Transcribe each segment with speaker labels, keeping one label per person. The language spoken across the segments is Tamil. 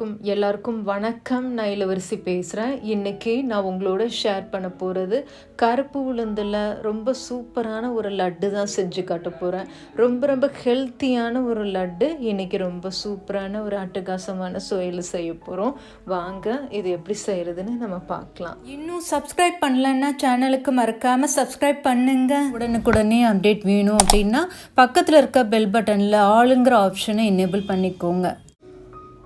Speaker 1: அனைவருக்கும் எல்லாருக்கும் வணக்கம். நான் இளவரசி பேசுகிறேன் இன்றைக்கி நான் உங்களோட ஷேர் பண்ண போகிறது கருப்பு உளுந்தில் ரொம்ப சூப்பரான ஒரு லட்டு தான் செஞ்சு காட்ட போகிறேன் ரொம்ப ரொம்ப ஹெல்த்தியான ஒரு லட்டு. இன்றைக்கி ரொம்ப சூப்பரான ஒரு அட்டகாசமான சுவையில் செய்ய போகிறோம் வாங்க இது எப்படி செய்கிறதுன்னு நம்ம பார்க்கலாம்.
Speaker 2: இன்னும் சப்ஸ்கிரைப் பண்ணலன்னா சேனலுக்கு மறக்காமல் சப்ஸ்கிரைப் பண்ணுங்க. உடனுக்குடனே அப்டேட் வேணும் அப்படின்னா பக்கத்தில் இருக்க பெல் பட்டனில் ஆளுங்கிற ஆப்ஷனை எனேபிள் பண்ணிக்கோங்க.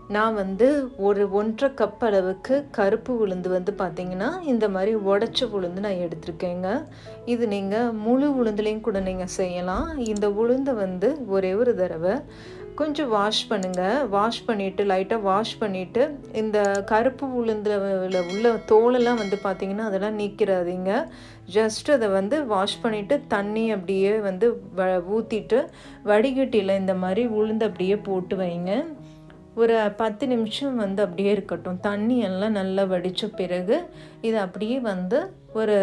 Speaker 1: நான் வந்து ஒரு ஒன்றரை கப் அளவுக்கு கருப்பு உளுந்து வந்து பார்த்தீங்கன்னா இந்த மாதிரி உடச்ச உளுந்து நான் எடுத்திருக்கேங்க. இது நீங்கள் முழு உளுந்துலேயும் கூட நீங்கள் செய்யலாம். இந்த உளுந்தை வந்து ஒரே ஒரு தடவை கொஞ்சம் வாஷ் பண்ணுங்கள் வாஷ் பண்ணிவிட்டு லைட்டாக வாஷ் பண்ணிவிட்டு இந்த கருப்பு உளுந்தில் உள்ள தோலெல்லாம் வந்து பார்த்திங்கன்னா அதெல்லாம் நீக்கிறாதீங்க ஜஸ்ட் அதை வந்து வாஷ் பண்ணிவிட்டு தண்ணி அப்படியே வந்து வ ஊற்றிட்டு வடிகட்டியில் இந்த மாதிரி உளுந்து அப்படியே போட்டு வைங்க. ஒரு பத்து நிமிஷம் வந்து அப்படியே இருக்கட்டும். தண்ணி எல்லாம் நல்லா வடித்த பிறகு இது அப்படியே வந்து ஒரு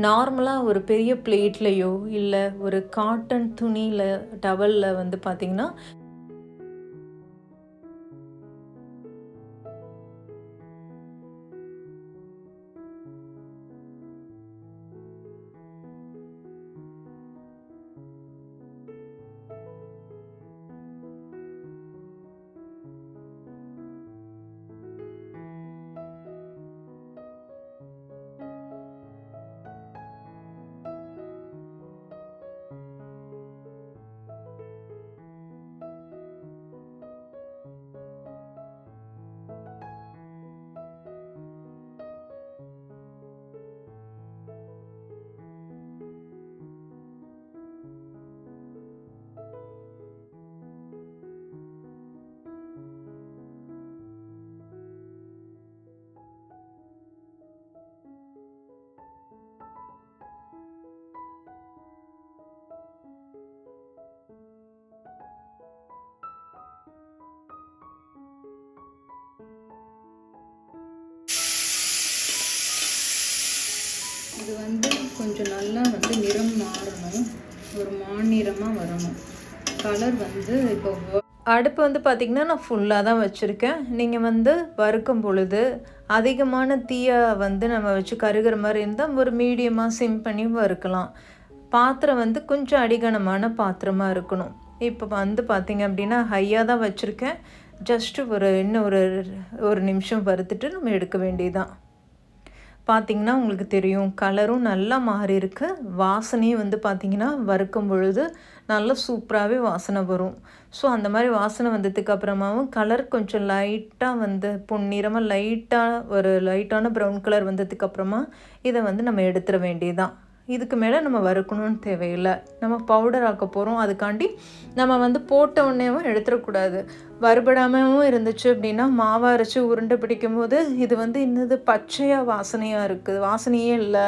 Speaker 1: நார்மலாக ஒரு பெரிய பிளேட்லேயோ இல்லை ஒரு காட்டன் துணியில் டவலில் வந்து பார்த்திங்கன்னா
Speaker 2: இது வந்து கொஞ்சம் நல்லா வந்து நிறம் மாறணும். ஒரு மாநிறமாக வரணும். கலர் வந்து இப்போ
Speaker 1: அடுப்பு வந்து பார்த்திங்கன்னா நான் ஃபுல்லாக தான் வச்சுருக்கேன். நீங்கள் வந்து வறுக்கும் பொழுது அதிகமான தீயை வந்து நம்ம வச்சு கருகிற மாதிரி இருந்தால் ஒரு மீடியமாக சிம் பண்ணி வறுக்கலாம். பாத்திரம் வந்து கொஞ்சம் அடிகனமான பாத்திரமாக இருக்கணும். இப்போ வந்து பார்த்திங்க அப்படின்னா ஹையாக தான் வச்சுருக்கேன். ஜஸ்ட்டு ஒரு இன்னும் ஒரு ஒரு நிமிஷம் வறுத்துட்டு நம்ம எடுக்க வேண்டியதுதான். பார்த்திங்கன்னா உங்களுக்கு தெரியும். கலரும் நல்லா மாறி இருக்கு. வாசனையும் வந்து பார்த்திங்கன்னா வறுக்கும் பொழுது நல்லா சூப்பராகவே வாசனை வரும். ஸோ அந்த மாதிரி வாசனை வந்ததுக்கு அப்புறமாவும் கலர் கொஞ்சம் லைட்டாக வந்து பொன்னிறமாக லைட்டாக ஒரு லைட்டான ப்ரௌன் கலர் வந்ததுக்கு அப்புறமா இதை வந்து நம்ம எடுத்துட வேண்டியதுதான். இதுக்கு மேலே நம்ம வறுக்கணும்னு தேவையில்லை. நம்ம பவுடர் ஆக்க போகிறோம் அதுக்காண்டி நம்ம வந்து போட்ட உடனேவும் எடுத்துடக்கூடாது வறுபடாமவும் இருந்துச்சு அப்படின்னா மாவை அரைச்சி உருண்டை பிடிக்கும் போது இது வந்து இன்னது பச்சையாக வாசனையாக இருக்குது. வாசனையே இல்லை.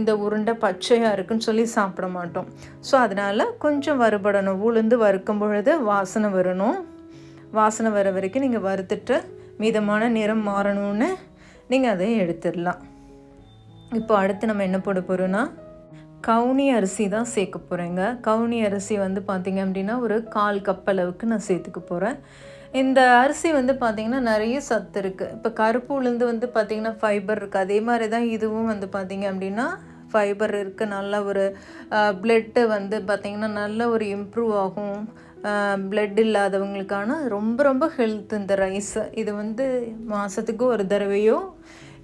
Speaker 1: இந்த உருண்டை பச்சையாக இருக்குன்னு சொல்லி சாப்பிட மாட்டோம். ஸோ அதனால் கொஞ்சம் வறுபடணும். உளுந்து வறுக்கும் பொழுது வாசனை வரணும். வாசனை வர வரைக்கும் நீங்கள் வறுத்துட்டு மிதமான நிறம் மாறணும்னு நீங்கள் அதை எடுத்துடலாம். இப்போ அடுத்து நம்ம என்ன போட போகிறோன்னா கவுனி அரிசி தான் சேர்க்க போகிறேங்க கவுனி அரிசி வந்து பார்த்திங்க அப்படின்னா ஒரு கால் கப் அளவுக்கு நான் சேர்த்துக்க போகிறேன் இந்த அரிசி வந்து பார்த்திங்கன்னா நிறைய சத்து இருக்குது இப்போ கருப்பு உளுந்து வந்து பார்த்திங்கன்னா ஃபைபர் இருக்குது அதே மாதிரி தான் இதுவும் வந்து பார்த்திங்க அப்படின்னா ஃபைபர் இருக்குது நல்ல ஒரு பிளட்டு வந்து பார்த்திங்கன்னா நல்ல ஒரு இம்ப்ரூவ் ஆகும். பிளட் இல்லாதவங்களுக்கான ரொம்ப ரொம்ப ஹெல்த் இந்த ரைஸ் இது வந்து மாதத்துக்கு ஒரு தடவையோ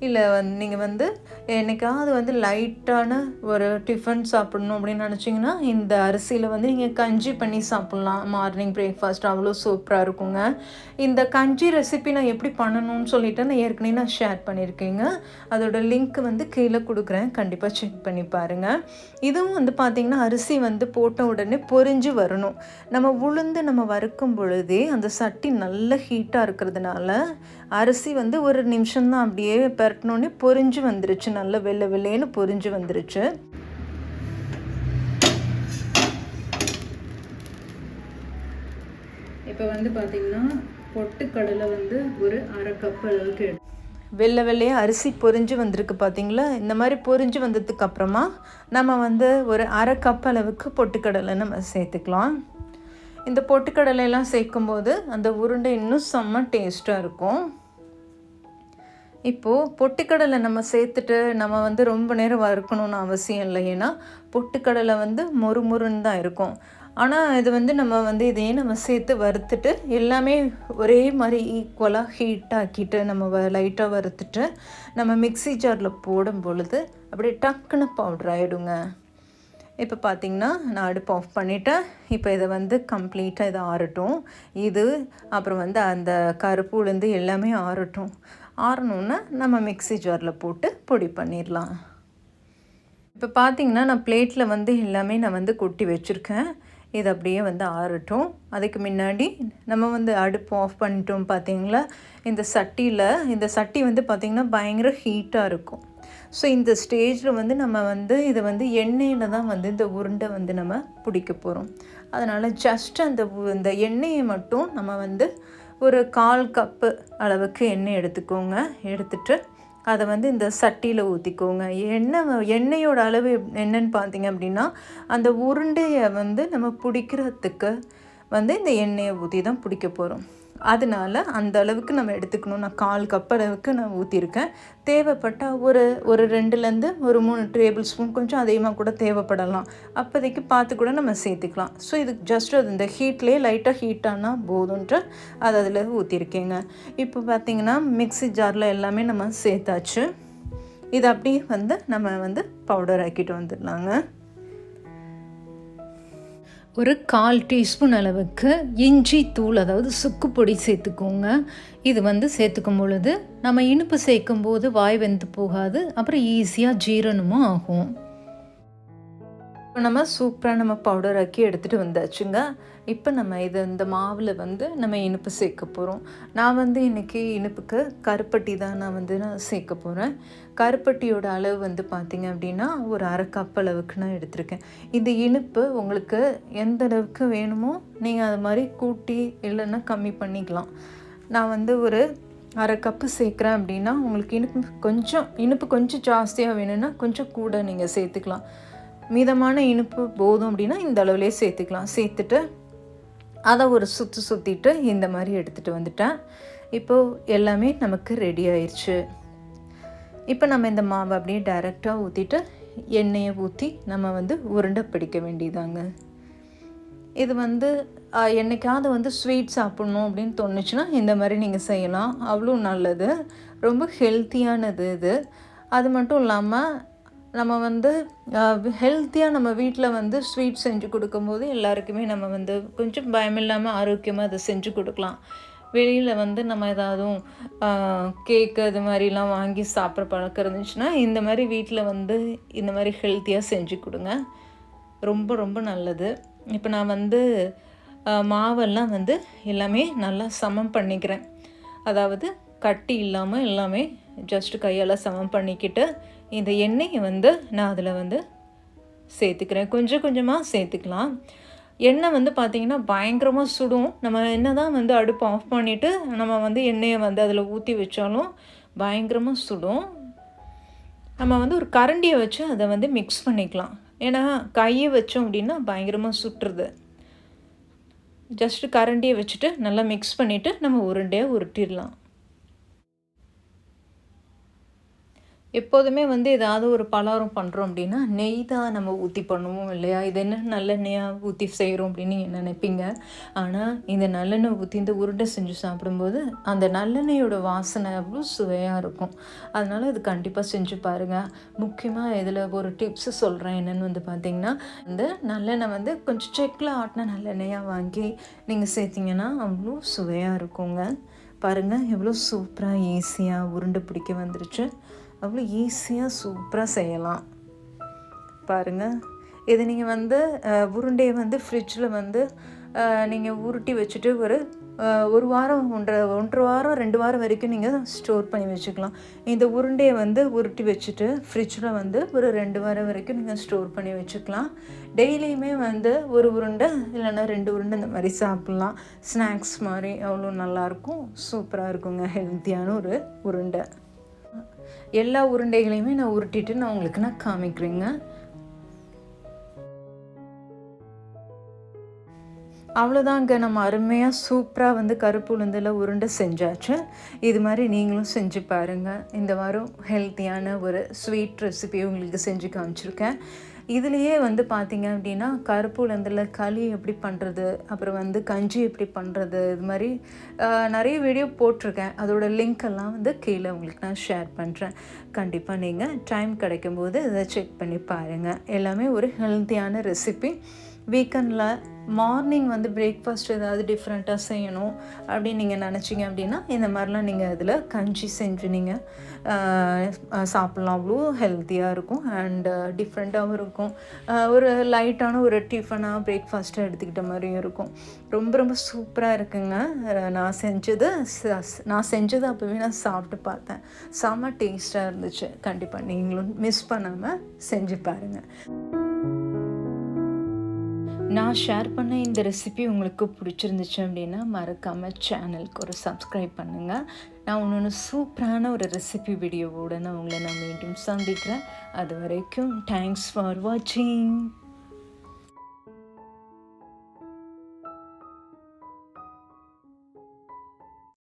Speaker 1: இல்லை வந் நீங்கள் வந்து என்னைக்காவது வந்து லைட்டான ஒரு டிஃபன் சாப்பிடணும் அப்படின்னு நினச்சிங்கன்னா இந்த அரிசியில் வந்து நீங்கள் கஞ்சி பண்ணி சாப்பிட்லாம். மார்னிங் பிரேக்ஃபாஸ்ட் அவ்வளோ சூப்பராக இருக்குங்க. இந்த கஞ்சி ரெசிபி நான் எப்படி பண்ணணும்னு சொல்லிட்டு நான் ஏற்கனவே நான் ஷேர் பண்ணியிருக்கேங்க. அதோட லிங்க் வந்து கீழே கொடுக்குறேன். கண்டிப்பாக செக் பண்ணி பாருங்கள் இதுவும் வந்து பார்த்திங்கன்னா அரிசி வந்து போட்ட உடனே பொரிஞ்சு வரணும். நம்ம உளுந்து நம்ம வறுக்கும் பொழுதே அந்த சட்டி நல்ல ஹீட்டாக இருக்கிறதுனால அரிசி வந்து ஒரு நிமிஷம் தான் அப்படியே பரட்டினோடனே பொரிஞ்சு வந்துருச்சு. நல்ல வெள்ளை வெள்ளைன்னு பொரிஞ்சு வந்துருச்சு.
Speaker 2: இப்போ வந்து பார்த்திங்கன்னா பொட்டுக்கடலை வந்து ஒரு அரை கப் அளவுக்கு எடு
Speaker 1: வெள்ளை வெள்ளையாக அரிசி பொரிஞ்சு வந்திருக்கு பார்த்தீங்களா இந்த மாதிரி பொரிஞ்சு வந்ததுக்கு அப்புறமா நம்ம வந்து ஒரு அரை கப் அளவுக்கு பொட்டுக்கடலை நம்ம சேர்த்துக்கலாம். இந்த பொட்டுக்கடலையெல்லாம் சேர்க்கும்போது அந்த உருண்டை இன்னும் செம்ம டேஸ்ட்டாக இருக்கும். இப்போது பொட்டுக்கடலை நம்ம சேர்த்துட்டு நம்ம வந்து ரொம்ப நேரம் வறுக்கணும்னு அவசியம் இல்லை. ஏன்னா பொட்டுக்கடலை வந்து மொறு மொறுன்னு தான் இருக்கும். ஆனால் இது வந்து நம்ம வந்து இதையே நம்ம சேர்த்து வறுத்துட்டு எல்லாமே ஒரே மாதிரி ஈக்குவலாக ஹீட் ஆக்கிட்டு நம்ம வ லைட்டாக வறுத்துட்டு நம்ம மிக்ஸி ஜாரில் போடும் பொழுது அப்படியே டக்குன்னு பவுடர் ஆகிடுங்க இப்போ பார்த்தீங்கன்னா நான் அடுப்பு ஆஃப் பண்ணிவிட்டேன் இப்போ இதை வந்து கம்ப்ளீட்டாக இதை ஆறட்டும். இது அப்புறம் வந்து அந்த கருப்பு உளுந்து எல்லாமே ஆறட்டும். ஆறணுன்னா நம்ம மிக்ஸி ஜாரில் போட்டு பொடி பண்ணிடலாம். இப்போ பார்த்தீங்கன்னா நான் பிளேட்டில் வந்து எல்லாமே நான் வந்து கொட்டி வச்சுருக்கேன். இது அப்படியே வந்து ஆறட்டும். அதுக்கு முன்னாடி நம்ம வந்து அடுப்பு ஆஃப் பண்ணிட்டோம் பார்த்தீங்களா இந்த சட்டியில் இந்த சட்டி வந்து பார்த்திங்கன்னா பயங்கர ஹீட்டாக இருக்கும். ஸோ இந்த ஸ்டேஜில் வந்து நம்ம வந்து இதை வந்து எண்ணெயில் தான் வந்து இந்த உருண்டை வந்து நம்ம பிடிக்க போகிறோம் அதனால் ஜஸ்ட் அந்த இந்த எண்ணெயை மட்டும் நம்ம வந்து ஒரு கால் கப்பு அளவுக்கு எண்ணெய் எடுத்துக்கோங்க. எடுத்துட்டு அதை வந்து இந்த சட்டியில் ஊற்றிக்கோங்க எண்ணெய் எண்ணெயோட அளவு என்னன்னு பார்த்தீங்க அப்படின்னா அந்த உருண்டையை வந்து நம்ம பிடிக்கிறதுக்கு வந்து இந்த எண்ணெயை ஊற்றி தான் பிடிக்க போகிறோம் அதனால அந்த அளவுக்கு நம்ம எடுத்துக்கணும். நான் கால் கப் அளவுக்கு நான் ஊற்றிருக்கேன் தேவைப்பட்டால் ஒரு ஒரு ரெண்டுலேருந்து ஒரு மூணு டேபிள் ஸ்பூன் கொஞ்சம் அதிகமாக கூட தேவைப்படலாம். அப்போதைக்கு பார்த்து கூட நம்ம சேர்த்துக்கலாம். ஸோ இதுக்கு ஜஸ்ட் அது இந்த ஹீட்லேயே லைட்டாக ஹீட் ஆனால் போதுன்ற அது அதில் ஊற்றிருக்கேங்க இப்போ பார்த்திங்கன்னா மிக்ஸி ஜாரில் எல்லாமே நம்ம சேர்த்தாச்சு. இது அப்படியே வந்து நம்ம வந்து பவுடர் ஆக்கிட்டு வந்துடலாங்க. ஒரு கால் டீஸ்பூன் அளவுக்கு இஞ்சி தூள் அதாவது சுக்கு பொடி சேர்த்துக்கோங்க. இது வந்து சேர்த்துக்கும் பொழுது நம்ம இனிப்பு சேர்க்கும் போது வாய் வெந்து போகாது அப்புறம் ஈஸியாக ஜீரணமும் ஆகும். இப்போ நம்ம சூப்பராக நம்ம பவுடர் ஆக்கி எடுத்துகிட்டு வந்தாச்சுங்க. இப்போ நம்ம இது இந்த மாவில் வந்து நம்ம இனிப்பு சேர்க்க போகிறோம் நான் வந்து இன்றைக்கி இனிப்புக்கு கருப்பட்டி தான் நான் வந்து நான் சேர்க்க போகிறேன் கருப்பட்டியோட அளவு வந்து பார்த்திங்க அப்படின்னா ஒரு அரை கப் அளவுக்கு நான் எடுத்திருக்கேன். இந்த இனிப்பு உங்களுக்கு எந்த அளவுக்கு வேணுமோ நீங்கள் அது மாதிரி கூட்டி இல்லைன்னா கம்மி பண்ணிக்கலாம். நான் வந்து ஒரு அரை கப்பு சேர்க்குறேன் அப்படின்னா உங்களுக்கு இனிப்பு கொஞ்சம் இனிப்பு கொஞ்சம் ஜாஸ்தியாக வேணும்னா கொஞ்சம் கூட நீங்கள் சேர்த்துக்கலாம். மீதமான இனிப்பு போதும் அப்படின்னா இந்த அளவுலேயே சேர்த்துக்கலாம். சேர்த்துட்டு அதை ஒரு சுற்று சுற்றிட்டு இந்த மாதிரி எடுத்துகிட்டு வந்துட்டேன். இப்போது எல்லாமே நமக்கு ரெடி ஆயிடுச்சு இப்போ நம்ம இந்த மாவை அப்படியே டைரெக்டாக ஊற்றிட்டு எண்ணெயை ஊற்றி நம்ம வந்து உருண்டை பிடிக்க வேண்டியதாங்க. இது வந்து என்றைக்காவது என்னைக்காவது வந்து ஸ்வீட் சாப்பிட்ணும் அப்படின்னு தோணுச்சுன்னா இந்த மாதிரி நீங்கள் செய்யலாம். அவ்வளோ நல்லது. ரொம்ப ஹெல்த்தியானது இது. அது மட்டும் இல்லாமல் நம்ம வந்து ஹெல்த்தியாக நம்ம வீட்டில் வந்து ஸ்வீட் செஞ்சு கொடுக்கும்போது எல்லாருக்குமே நம்ம வந்து கொஞ்சம் பயமில்லாமல் ஆரோக்கியமாக அதை செஞ்சு கொடுக்கலாம். வெளியில் வந்து நம்ம ஏதாவதும் கேக்கு அது மாதிரிலாம் வாங்கி சாப்பிட்ற பழக்கம் இருந்துச்சுன்னா இந்த மாதிரி வீட்டில் வந்து இந்த மாதிரி ஹெல்த்தியாக செஞ்சு கொடுங்க. ரொம்ப ரொம்ப நல்லது. இப்போ நான் வந்து மாவெல்லாம் வந்து எல்லாமே நல்லா சமம் பண்ணிக்கிறேன். அதாவது கட்டி இல்லாமல் எல்லாமே ஜஸ்ட் கையால் சமம் பண்ணிக்கிட்டு இந்த எண்ணெயை வந்து நான் அதில் வந்து சேர்த்துக்கிறேன். கொஞ்சம் கொஞ்சமாக சேர்த்துக்கலாம். எண்ணெய் வந்து பார்த்திங்கன்னா பயங்கரமாக சுடும். நம்ம என்ன தான் வந்து அடுப்பு ஆஃப் பண்ணிவிட்டு நம்ம வந்து எண்ணெயை வந்து அதில் ஊற்றி வச்சாலும் பயங்கரமாக சுடும். நம்ம வந்து ஒரு கரண்டியை வச்சு அதை வந்து மிக்ஸ் பண்ணிக்கலாம். ஏன்னா கையை வச்சோம் அப்படின்னா பயங்கரமாக சுட்டுறது ஜஸ்ட்டு கரண்டியை வச்சுட்டு நல்லா மிக்ஸ் பண்ணிவிட்டு நம்ம உருண்டையாக உருட்டிடலாம். எப்போதுமே வந்து ஏதாவது ஒரு பலகாரம் பண்ணுறோம் அப்படின்னா நெய் தான் நம்ம ஊற்றி பண்ணுவோம் இல்லையா? இது என்ன நல்லெண்ணெயாக ஊற்றி செய்கிறோம் அப்படின்னு நீங்கள் நினைப்பீங்க. ஆனால் இந்த நல்லெண்ணெய் ஊற்றி இந்த உருண்டை செஞ்சு சாப்பிடும்போது அந்த நல்லெண்ணெயோட வாசனை அவ்வளோ சுவையாக இருக்கும். அதனால் இது கண்டிப்பாக செஞ்சு பாருங்கள் முக்கியமாக இதில் ஒரு டிப்ஸு சொல்கிறேன் என்னென்னு வந்து பார்த்தீங்கன்னா இந்த நல்லெண்ணெய் வந்து கொஞ்சம் செக்கில் ஆட்டின நல்லெண்ணெயாக வாங்கி நீங்கள் சேர்த்திங்கன்னா அவ்வளோ சுவையாக இருக்குங்க. பாருங்கள் எவ்வளோ சூப்பராக ஈஸியாக உருண்டை பிடிக்க வந்துருச்சு. அவ்வளோ ஈஸியாக சூப்பராக செய்யலாம். பாருங்கள் இது நீங்கள் வந்து உருண்டையை வந்து ஃப்ரிட்ஜில் வந்து நீங்கள் உருட்டி வச்சுட்டு ஒரு ஒரு வாரம் ஒன்றரை ஒன்றரை வாரம் ரெண்டு வாரம் வரைக்கும் நீங்கள் ஸ்டோர் பண்ணி வச்சுக்கலாம். இந்த உருண்டையை வந்து உருட்டி வச்சுட்டு ஃப்ரிட்ஜில் வந்து ஒரு ரெண்டு வாரம் வரைக்கும் நீங்கள் ஸ்டோர் பண்ணி வச்சுக்கலாம். டெய்லியுமே வந்து ஒரு உருண்டை இல்லைன்னா ரெண்டு உருண்டை இந்த மாதிரி சாப்பிட்லாம். ஸ்நாக்ஸ் மாதிரி அவ்வளோ நல்லாயிருக்கும் சூப்பராக இருக்குங்க ஹெல்த்தியான ஒரு உருண்டை. எல்லா உருண்டைகளையுமே நான் உருட்டிட்டு நான் உங்களுக்கு நான் காமிக்கிறேங்க. அவ்வளோதாங்க நம்ம அருமையாக சூப்பராக வந்து கருப்பு உளுந்தில் உருண்டை செஞ்சாச்சு. இது மாதிரி நீங்களும் செஞ்சு பாருங்கள் இந்த வாரம் ஹெல்த்தியான ஒரு ஸ்வீட் ரெசிபி உங்களுக்கு செஞ்சு காமிச்சிருக்கேன். இதுலேயே வந்து பார்த்திங்க அப்படின்னா கருப்பு உளுந்தில் களி எப்படி பண்ணுறது அப்புறம் வந்து கஞ்சி எப்படி பண்ணுறது இது மாதிரி நிறைய வீடியோ போட்டிருக்கேன். அதோட லிங்க் எல்லாம் வந்து கீழே உங்களுக்கு நான் ஷேர் பண்ணுறேன் கண்டிப்பாக நீங்கள் டைம் கிடைக்கும்போது இதை செக் பண்ணி பாருங்கள் எல்லாமே ஒரு ஹெல்த்தியான ரெசிபி வீக்கெண்டில் மார்னிங் வந்து பிரேக்ஃபாஸ்ட் ஏதாவது டிஃப்ரெண்ட்டாக செய்யணும் அப்படின்னு நீங்கள் நினச்சிங்க அப்படின்னா இந்த மாதிரிலாம் நீங்கள் இதில் கஞ்சி செஞ்சு நீங்கள் சாப்பிட்லாம். அவ்வளோ ஹெல்த்தியாக இருக்கும் அண்டு டிஃப்ரெண்ட்டாகவும் இருக்கும். ஒரு லைட்டான ஒரு டிஃபனாக பிரேக்ஃபாஸ்ட்டாக எடுத்துக்கிட்ட மாதிரியும் இருக்கும். ரொம்ப ரொம்ப சூப்பராக இருக்குங்க. நான் செஞ்சது நான் செஞ்சது அப்போவே நான் சாப்பிட்டு பார்த்தேன். செம்ம டேஸ்ட்டாக இருந்துச்சு. கண்டிப்பாக நீங்களும் மிஸ் பண்ணாமல் செஞ்சு பாருங்கள் நான் ஷேர் பண்ண இந்த ரெசிபி உங்களுக்கு பிடிச்சிருந்துச்சு அப்படின்னா மறக்காமல் சேனலுக்கு ஒரு சப்ஸ்கிரைப் பண்ணுங்கள் நான் ஒன்று சூப்பரான ஒரு ரெசிபி வீடியோவோட நான் உங்களை நான் மீண்டும் சந்திக்கிறேன். அது வரைக்கும் தேங்க்ஸ் ஃபார் வாட்சிங்